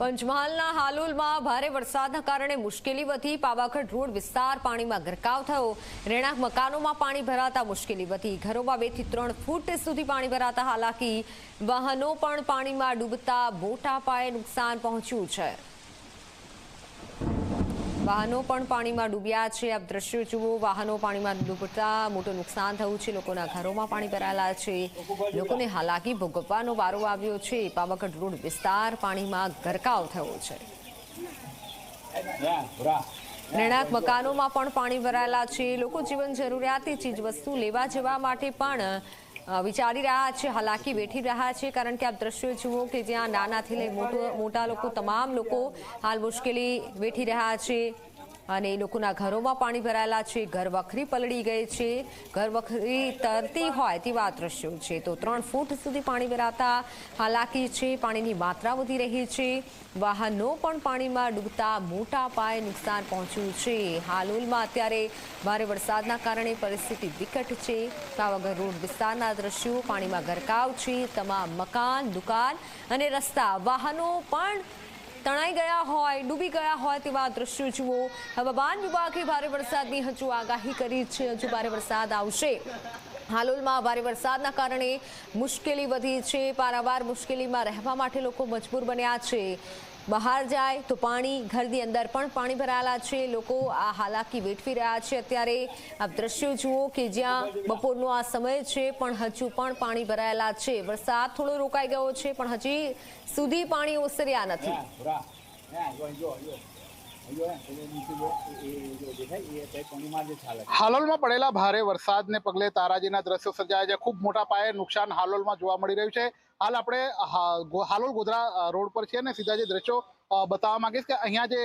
પંચમહાલના હાલોલમાં ભારે વરસાદના કારણે મુશ્કેલી વધી. પાવાગઢ રોડ વિસ્તાર પાણીમાં ગરકાવ થયો. રહેણાંક મકાનોમાં પાણી ભરાતા મુશ્કેલી વધી. ઘરોમાં બેથી ત્રણ ફૂટ સુધી પાણી ભરાતા હાલાકી. વાહનો પણ પાણીમાં ડૂબતા મોટા પાયે નુકસાન પહોંચ્યું છે. વાહનો પણ પાણીમાં ડૂબ્યા છે. આપ દ્રશ્યો જુઓ, વાહનો પાણીમાં ડૂબતા મોટું નુકસાન થયું છે. લોકોના ઘરોમાં પાણી ભરાયેલા છે. લોકોને હાલાકી ભોગવવાનો વારો આવ્યો છે. પાવાગઢ રોડ વિસ્તાર પાણીમાં ગરકાવ થયો છે. રહેણાંક મકાનોમાં પણ પાણી ભરાયેલા છે. લોકો જીવન જરૂરિયાતી ચીજ વસ્તુ લેવા જવા માટે પણ વિચારી રહ્યા છે, હાલાકી વેઠી રહ્યા છે, કારણ કે આપ દ્રશ્યો જુઓ કે જ્યાં નાનાથી લઈ મોટો મોટા લોકો, તમામ લોકો હાલ મુશ્કેલી વેઠી રહ્યા છે. અને લોકોના ઘરોમાં પાણી ભરાયેલા છે, ઘર વખરી પલળી ગઈ છે, ઘર વખરી તરતી હોય તેવા દ્રશ્યો છે. તો ત્રણ ફૂટ સુધી પાણી ભરાતા હાલાકી છે, પાણીની માત્રા વધી રહી છે. વાહનો પણ પાણીમાં ડૂબતા મોટા પાયે નુકસાન પહોંચ્યું છે. હાલોલમાં અત્યારે ભારે વરસાદના કારણે પરિસ્થિતિ વિકટ છે. પાવાગઢ રોડ વિસ્તારના દ્રશ્યો, પાણીમાં ગરકાવ છે, તમામ મકાન, દુકાન અને રસ્તા, વાહનો પણ તણાઈ ગયા હોય, ડૂબી ગયા હોય તેવા દ્રશ્યો જુઓ. હવામાન વિભાગે ભારે વરસાદની હજુ આગાહી કરી છે. હજુ ભારે વરસાદ આવશે. હાલોલમાં ભારે વરસાદના કારણે મુશ્કેલી વધી છે. પારાવાર મુશ્કેલીમાં રહેવા માટે લોકો મજબૂર બન્યા છે. બહાર જાય તો પાણી ઘરની અંદર પણ પાણી ભરાયેલા છે. લોકો આ હાલાકી વેઠવી રહ્યા છે. અત્યારે આ દ્રશ્યો જુઓ કે જ્યાં બપોરનો આ સમય છે, પણ હજુ પણ પાણી ભરાયેલા છે. વરસાદ થોડો રોકાઈ ગયો છે, પણ હજી સુધી પાણી ઓસર્યા નથી. હાલોલમાં પડેલા ભારે વરસાદને પગલે તારાજીના દ્રશ્યો સર્જાયા છે. ખૂબ મોટા પાયે નુકસાન હાલોલમાં જોવા મળી રહ્યું છે. હાલ આપણે હાલોલ ગોધરા રોડ પર છીએ અને સીધા જે દ્રશ્યો બતાવવા માંગીશ કે અહીંયા જે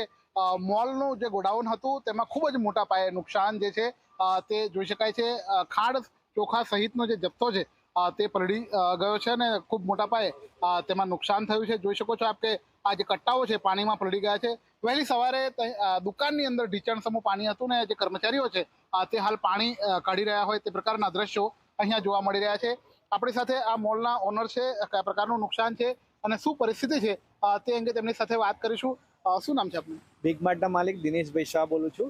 મોલનું જે ગોડાઉન હતું, તેમાં ખૂબ જ મોટા પાયે નુકસાન જે છે તે જોઈ શકાય છે. ખાડ ચોખા સહિતનો જે જથ્થો છે તે પલળી ગયો છે અને ખૂબ મોટા પાયે તેમાં નુકસાન થયું છે. જોઈ શકો છો આપ કે આ જે કટ્ટાઓ છે, પાણીમાં પલળી ગયા છે. વહેલી સવારે દુકાનની અંદર ઢીચણ સમૂહ પાણી હતું ને જે કર્મચારીઓ છે તે હાલ પાણી કાઢી રહ્યા હોય તે પ્રકારના દ્રશ્યો અહીંયા જોવા મળી રહ્યા છે. આપણી સાથે આ મોલના ઓનર છે કયા પ્રકારનું નુકસાન છે અને શું પરિસ્થિતિ છે તે અંગે તેમની સાથે વાત કરીશું. શું નામ છે આપનું? બિગ માર્ટના માલિક દિનેશભાઈ શાહ બોલું છે.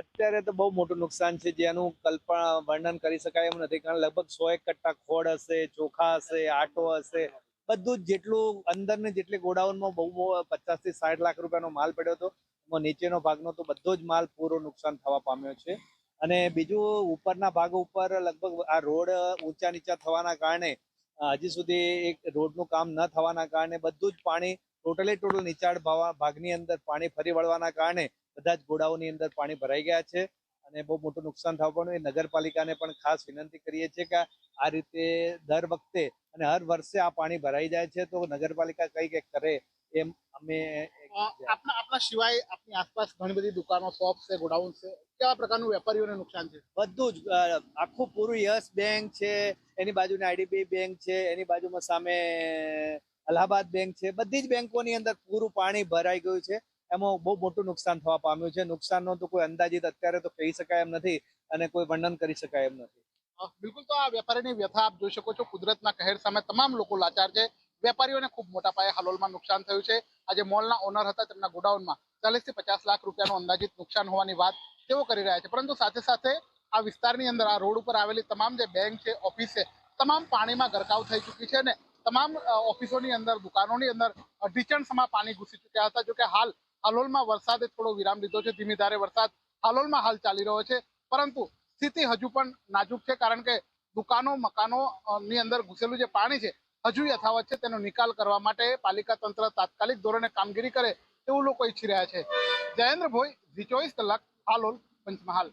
અત્યારે તો બહુ મોટું નુકસાન છે જેનું કલ્પના વર્ણન કરી શકાય એમ નથી કારણ લગભગ સો એક કટ્ટા ખોડ હશે ચોખા હશે આટો હશે બધું જ જેટલું અંદર ને જેટલી ગોડાઉનમાં બહુ બહુ પચાસથી સાઠ લાખ રૂપિયાનો માલ પડ્યો હતો, એમાં નીચેનો ભાગનો તો બધો જ માલ પૂરો નુકસાન થવા પામ્યો છે. અને બીજું ઉપરના ભાગ ઉપર લગભગ આ રોડ ઊંચા નીચા થવાના કારણે હજી સુધી એક રોડનું કામ ન થવાના કારણે બધું જ પાણી ટોટલી ટોટલ નીચાણ ભાગની અંદર પાણી ફરી વળવાના કારણે બધા જ ગોડાઓની અંદર પાણી ભરાઈ ગયા છે. અને બહુ મોટું નુકસાન થવા પણ એ નગરપાલિકાને પણ ખાસ વિનંતી કરીએ છીએ કે આ રીતે દર વખતે અને હર વર્ષે આ પાણી ભરાઈ જાય છે તો નગરપાલિકા કઈ કંઈક કરે એમ અમે આપના આપના સિવાય આપની આસપાસ ઘણી બધી દુકાનો શોપ છે ગોડાઉન છે. કેવા પ્રકારનું વેપારીઓને નુકસાન છે? બધું જ આખું પૂરું યસ બેંક છે એની બાજુની આઈડીબી બેંક છે એની બાજુમાં સામે અલ્હાબાદ બેંક છે. બધી જ બેંકોની અંદર પૂરું પાણી ભરાઈ ગયું છે. એમાં બહુ મોટું નુકસાન થવા પામ્યું છે. નુકસાનનો તો કોઈ અંદાજિત અત્યારે તો કહી શકાય એમ નથી અને કોઈ વર્ણન કરી શકાય એમ નથી. બિલકુલ તો આ વેપારીની વ્યથા આપ જોઈ શકો છો. કુદરતના કહેર સામે તમામ લોકો લાચાર છે. વેપારીઓને ખૂબ મોટા પાયે હાલોલમાં નુકસાન થયું છે. આજે મોલના ઓનર હતા તેમના ગોડાઉનમાં ચાલીસથી પચાસ લાખ રૂપિયાનું અંદાજિત નુકસાન હોવાની વાત તેઓ કરી રહ્યા છે. પરંતુ સાથે સાથે આ વિસ્તારની અંદર આ રોડ ઉપર આવેલી તમામ જે બેંક છે, ઓફિસ છે, તમામ પાણીમાં ગરકાવ થઈ ચૂકી છે અને તમામ ઓફિસોની અંદર, દુકાનોની અંદર ઢીચણ સમા પાણી ઘૂસી ચૂક્યા હતા. જોકે હાલ હાલોલમાં વરસાદે થોડો વિરામ લીધો છે. ધીમી ધારે વરસાદ હાલોલમાં હાલ ચાલી રહ્યો છે. પરંતુ સ્થિતિ હજુ પણ નાજુક છે કારણ કે દુકાનો, મકાનો ની અંદર ઘૂસેલું જે પાણી છે, હજુ યથાવત છે તેનો નિકાલ કરવા માટે પાલિકા તંત્ર તાત્કાલિક ધોરણે કામગીરી કરે એવું લોકો ઈચ્છી રહ્યા છે. જયેન્દ્ર ભોઈ ચોવીસ કલાક હાલોલ પંચમહાલ.